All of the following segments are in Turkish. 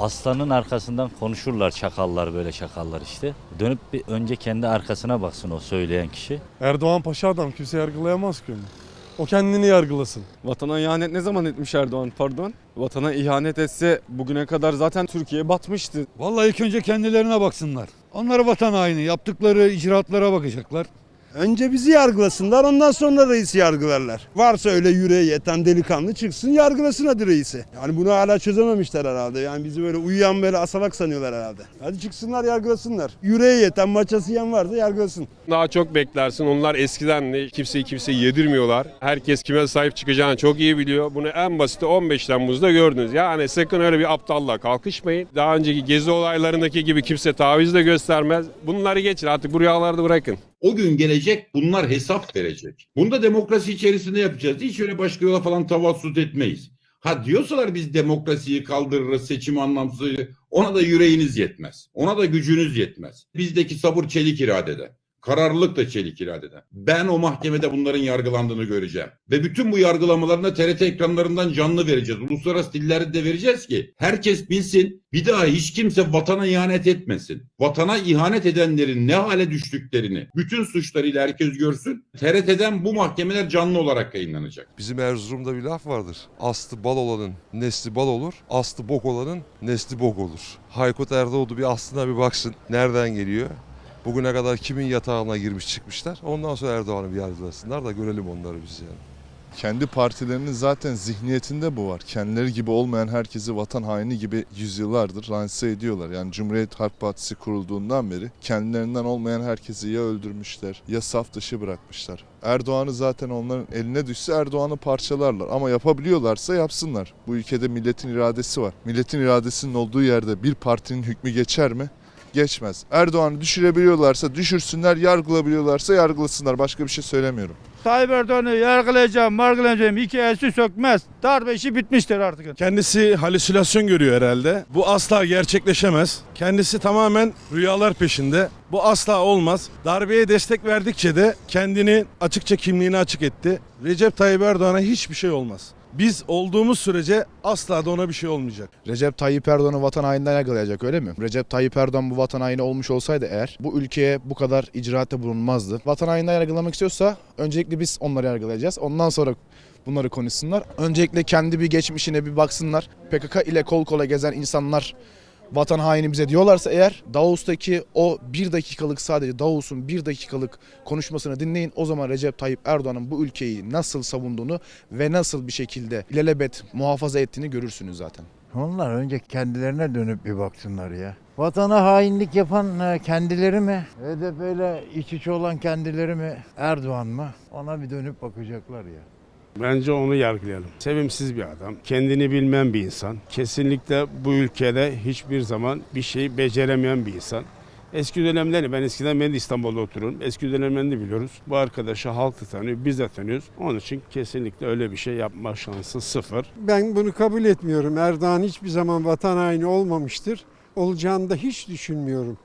Aslanın arkasından konuşurlar çakallar böyle çakallar işte. Dönüp bir önce kendi arkasına baksın o söyleyen kişi. Erdoğan paşa adam kimse yargılayamaz ki onu. O kendini yargılasın. Vatana ihanet ne zaman etmiş Erdoğan pardon? Vatana ihanet etse bugüne kadar zaten Türkiye batmıştı. Vallahi ilk önce kendilerine baksınlar. Onlar vatan haini. Yaptıkları icraatlara bakacaklar. Önce bizi yargılasınlar ondan sonra reisi yargılarlar. Varsa öyle yüreği yeten delikanlı çıksın yargılasın hadi reisi. Yani bunu hala çözememişler herhalde. Yani bizi böyle uyuyan böyle asalak sanıyorlar herhalde. Hadi çıksınlar yargılasınlar. Yüreği yeten maçası yiyen varsa yargılasın. Daha çok beklersin. Onlar eskiden de kimseyi kimseye yedirmiyorlar. Herkes kime sahip çıkacağını çok iyi biliyor. Bunu en basiti 15 Temmuz'da gördünüz. Yani sakın öyle bir aptalla kalkışmayın. Daha önceki gezi olaylarındaki gibi kimse taviz de göstermez. Bunları geçin artık bu rüyalarda bırakın. O gün gelecek bunlar hesap verecek. Bunu da demokrasi içerisinde yapacağız. Hiç öyle başka yola falan tavassut etmeyiz. Ha diyorsalar biz demokrasiyi kaldırırız, seçim anlamsız. Ona da yüreğiniz yetmez. Ona da gücünüz yetmez. Bizdeki sabır çelik iradede. Kararlılık da çelik iradeden. Ben o mahkemede bunların yargılandığını göreceğim. Ve bütün bu yargılamalarını TRT ekranlarından canlı vereceğiz. Uluslararası dillerde de vereceğiz ki herkes bilsin bir daha hiç kimse vatana ihanet etmesin. Vatana ihanet edenlerin ne hale düştüklerini bütün suçlarıyla herkes görsün. TRT'den bu mahkemeler canlı olarak yayınlanacak. Bizim Erzurum'da bir laf vardır. Aslı bal olanın nesli bal olur, aslı bok olanın nesli bok olur. Haykut Erdoğdu bir aslına bir baksın. Nereden geliyor? Bugüne kadar kimin yatağına girmiş çıkmışlar. Ondan sonra Erdoğan'ı bir yargılasınlar da görelim onları biz yani. Kendi partilerinin zaten zihniyetinde bu var. Kendileri gibi olmayan herkesi vatan haini gibi yüzyıllardır lanse ediyorlar. Yani Cumhuriyet Halk Partisi kurulduğundan beri kendilerinden olmayan herkesi ya öldürmüşler ya saf dışı bırakmışlar. Erdoğan'ı zaten onların eline düşse Erdoğan'ı parçalarlar ama yapabiliyorlarsa yapsınlar. Bu ülkede milletin iradesi var. Milletin iradesinin olduğu yerde bir partinin hükmü geçer mi? Geçmez. Erdoğan'ı düşürebiliyorlarsa düşürsünler, yargılayabiliyorlarsa yargılasınlar. Başka bir şey söylemiyorum. Tayyip Erdoğan'ı yargılayacağım, margılayacağım. İki elsi sökmez. Darbe işi bitmiştir artık. Kendisi halüsinasyon görüyor herhalde. Bu asla gerçekleşemez. Kendisi tamamen rüyalar peşinde. Bu asla olmaz. Darbeye destek verdikçe de kendini açıkça kimliğini açık etti. Recep Tayyip Erdoğan'a hiçbir şey olmaz. Biz olduğumuz sürece asla da ona bir şey olmayacak. Recep Tayyip Erdoğan'ı vatan haininden yargılayacak öyle mi? Recep Tayyip Erdoğan bu vatan haini olmuş olsaydı eğer bu ülkeye bu kadar icraatte bulunmazdı. Vatan haininden yargılamak istiyorsa öncelikle biz onları yargılayacağız. Ondan sonra bunları konuşsunlar. Öncelikle kendi bir geçmişine bir baksınlar. PKK ile kol kola gezen insanlar vatan haini bize diyorlarsa eğer Davos'taki o bir dakikalık sadece Davos'un bir dakikalık konuşmasını dinleyin. O zaman Recep Tayyip Erdoğan'ın bu ülkeyi nasıl savunduğunu ve nasıl bir şekilde ilelebet muhafaza ettiğini görürsünüz zaten. Onlar önce kendilerine dönüp bir baksınlar ya. Vatana hainlik yapan e, kendileri mi? HDP ile iç içe olan kendileri mi? Erdoğan mı? Ona bir dönüp bakacaklar ya. Bence onu yargılayalım. Sevimsiz bir adam. Kendini bilmeyen bir insan. Kesinlikle bu ülkede hiçbir zaman bir şey beceremeyen bir insan. Eski dönemlerini ben eskiden ben de İstanbul'da oturuyorum. Eski dönemlerini biliyoruz. Bu arkadaşı halk tanıyor, biz de tanıyoruz. Onun için kesinlikle öyle bir şey yapma şansı sıfır. Ben bunu kabul etmiyorum. Erdoğan hiçbir zaman vatan haini olmamıştır. Olacağını da hiç düşünmüyorum.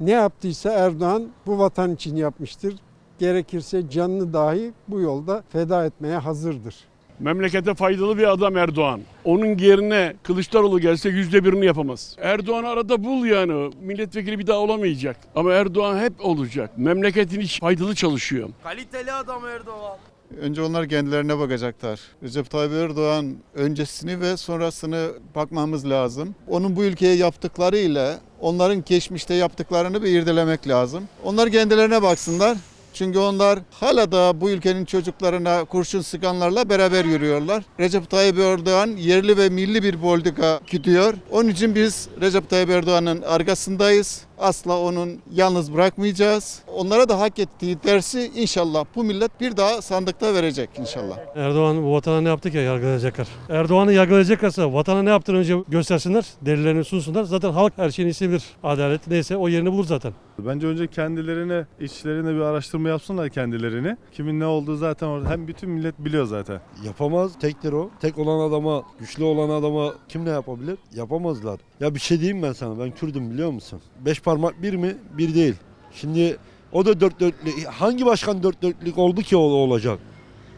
Ne yaptıysa Erdoğan bu vatan için yapmıştır. Gerekirse canını dahi bu yolda feda etmeye hazırdır. Memlekete faydalı bir adam Erdoğan. Onun yerine Kılıçdaroğlu gelse yüzde birini yapamaz. Erdoğan arada bul yani. Milletvekili bir daha olamayacak. Ama Erdoğan hep olacak. Memleketin için faydalı çalışıyor. Kaliteli adam Erdoğan. Önce onlar kendilerine bakacaklar. Recep Tayyip Erdoğan öncesini ve sonrasını bakmamız lazım. Onun bu ülkeye yaptıklarıyla onların geçmişte yaptıklarını bir irdelemek lazım. Onlar kendilerine baksınlar. Çünkü onlar hala da bu ülkenin çocuklarına kurşun sıkanlarla beraber yürüyorlar. Recep Tayyip Erdoğan yerli ve milli bir politika gidiyor. Onun için biz Recep Tayyip Erdoğan'ın arkasındayız. Asla onun yalnız bırakmayacağız. Onlara da hak ettiği dersi inşallah bu millet bir daha sandıkta verecek inşallah. Erdoğan bu vatana ne yaptı ki yargılayacaklar? Erdoğan'ı yargılayacaklarsa vatana ne yaptığını önce göstersinler, delillerini sunsunlar. Zaten halk her şeyin iyisi bilir. Adalet neyse o yerini bulur zaten. Bence önce kendilerine, içlerine bir araştırma yapsınlar kendilerini. Kimin ne olduğu zaten orada. Hem bütün millet biliyor zaten. Yapamaz. Tektir o. Tek olan adama, güçlü olan adama kim ne yapabilir? Yapamazlar. Ya bir şey diyeyim ben sana. Ben Kürdüm biliyor musun? Beş parmak bir mi? Bir değil. Şimdi o da dört dörtlük. Hangi başkan dört dörtlük oldu ki o olacak?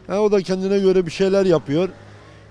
Ha, o da kendine göre bir şeyler yapıyor.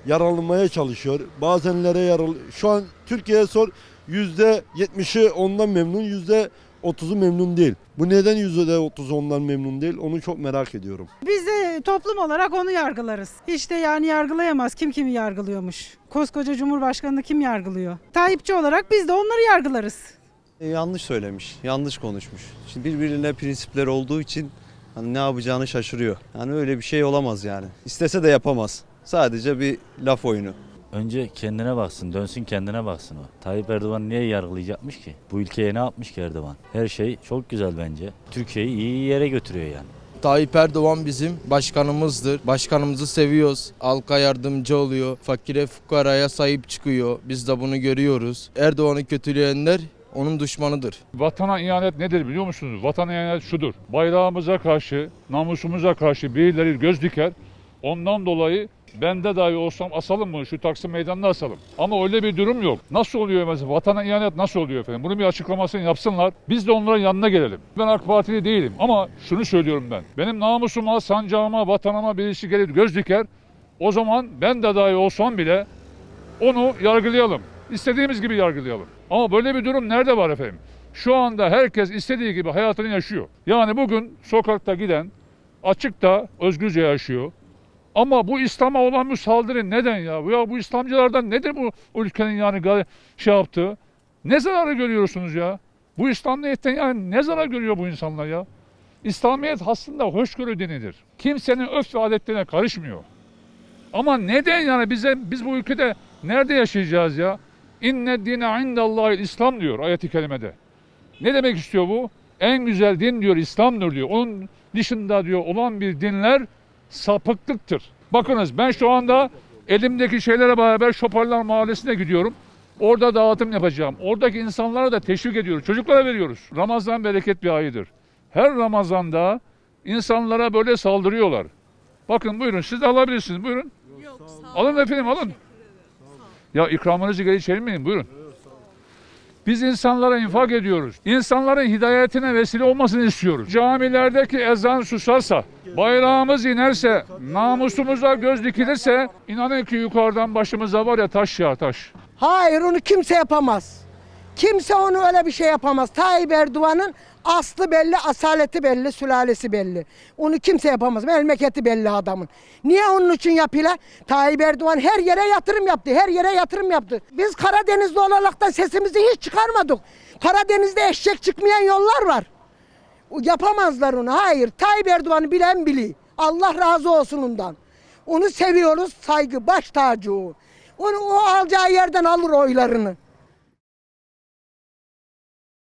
yaralanmaya çalışıyor. Bazenlere yaralı. Şu an Türkiye'ye sor yüzde yetmişi ondan memnun, yüzde otuzu memnun değil. Bu neden yüzde otuzu ondan memnun değil onu çok merak ediyorum. Biz de toplum olarak onu yargılarız. De yani yargılayamaz. Kim kimi yargılıyormuş? Koskoca Cumhurbaşkanını kim yargılıyor? Tayyipçi olarak biz de onları yargılarız. E, yanlış söylemiş, yanlış konuşmuş. Şimdi birbirine prensipleri olduğu için hani ne yapacağını şaşırıyor. Yani öyle bir şey olamaz yani. İstese de yapamaz. Sadece bir laf oyunu. Önce kendine baksın, dönsün kendine baksın o. Tayyip Erdoğan niye yargılayacakmış ki? Bu ülkeye ne yapmış ki Erdoğan? Her şey çok güzel bence. Türkiye'yi iyi yere götürüyor yani. Tayyip Erdoğan bizim başkanımızdır. Başkanımızı seviyoruz. Halka yardımcı oluyor. Fakire fukaraya sahip çıkıyor. Biz de bunu görüyoruz. Erdoğan'ı kötüleyenler onun düşmanıdır. Vatana ihanet nedir biliyor musunuz? Vatana ihanet şudur. Bayrağımıza karşı, namusumuza karşı birileri göz diker. Ondan dolayı bende dahi olsam asalım mı? Şu Taksim Meydanı'nda asalım. Ama öyle bir durum yok. Nasıl oluyor mesela? Vatana ihanet nasıl oluyor efendim? Bunun bir açıklamasını yapsınlar. Biz de onların yanına gelelim. Ben AK Partili değilim ama şunu söylüyorum ben. Benim namusuma, sancağıma, vatanıma birisi gelir göz diker. O zaman ben de dahi olsam bile onu yargılayalım. İstediğimiz gibi yargılayalım. Ama böyle bir durum nerede var efendim? Şu anda herkes istediği gibi hayatını yaşıyor. Yani bugün sokakta giden açıkta özgürce yaşıyor. Ama bu İslam'a olan bu saldırı neden ya? Ya bu İslamcılardan nedir bu ülkenin yani şey yaptığı? Ne zararı görüyorsunuz ya? Bu İslamiyet'ten yani ne zarar görüyor bu insanlar ya? İslamiyet aslında hoşgörü dinidir. Kimsenin öf ve adetlerine karışmıyor. Ama neden yani bize biz bu ülkede nerede yaşayacağız ya? İnne dine indallahi İslam diyor ayet-i kerimede. Ne demek istiyor bu? En güzel din diyor İslam'dır diyor. Onun dışında diyor olan bir dinler sapıklıktır. Bakınız ben şu anda elimdeki şeylere beraber Şoparlar Mahallesi'ne gidiyorum. Orada dağıtım yapacağım. Oradaki insanlara da teşvik ediyoruz. Çocuklara veriyoruz. Ramazan bereket bir ayıdır. Her Ramazan'da insanlara böyle saldırıyorlar. Bakın buyurun siz de alabilirsiniz. Buyurun. Alın efendim alın. Ya ikramınızı geri çevirmeyin buyurun. Biz insanlara infak ediyoruz. İnsanların hidayetine vesile olmasını istiyoruz. Camilerdeki ezan susarsa, bayrağımız inerse, namusumuza göz dikilirse, inanın ki yukarıdan başımıza var ya taş ya taş. Hayır onu kimse yapamaz. Kimse onu öyle bir şey yapamaz. Tayyip Erdoğan'ın aslı belli, asaleti belli, sülalesi belli. Onu kimse yapamaz. Memleketi belli adamın. Niye onun için yapıyorlar? Tayyip Erdoğan her yere yatırım yaptı. Her yere yatırım yaptı. Biz Karadenizli olaraktan sesimizi hiç çıkarmadık. Karadeniz'de eşek çıkmayan yollar var. Yapamazlar onu. Hayır. Tayyip Erdoğan'ı bilen bili. Allah razı olsun ondan. Onu seviyoruz. Saygı, baş tacı o. Onu o alacağı yerden alır oylarını.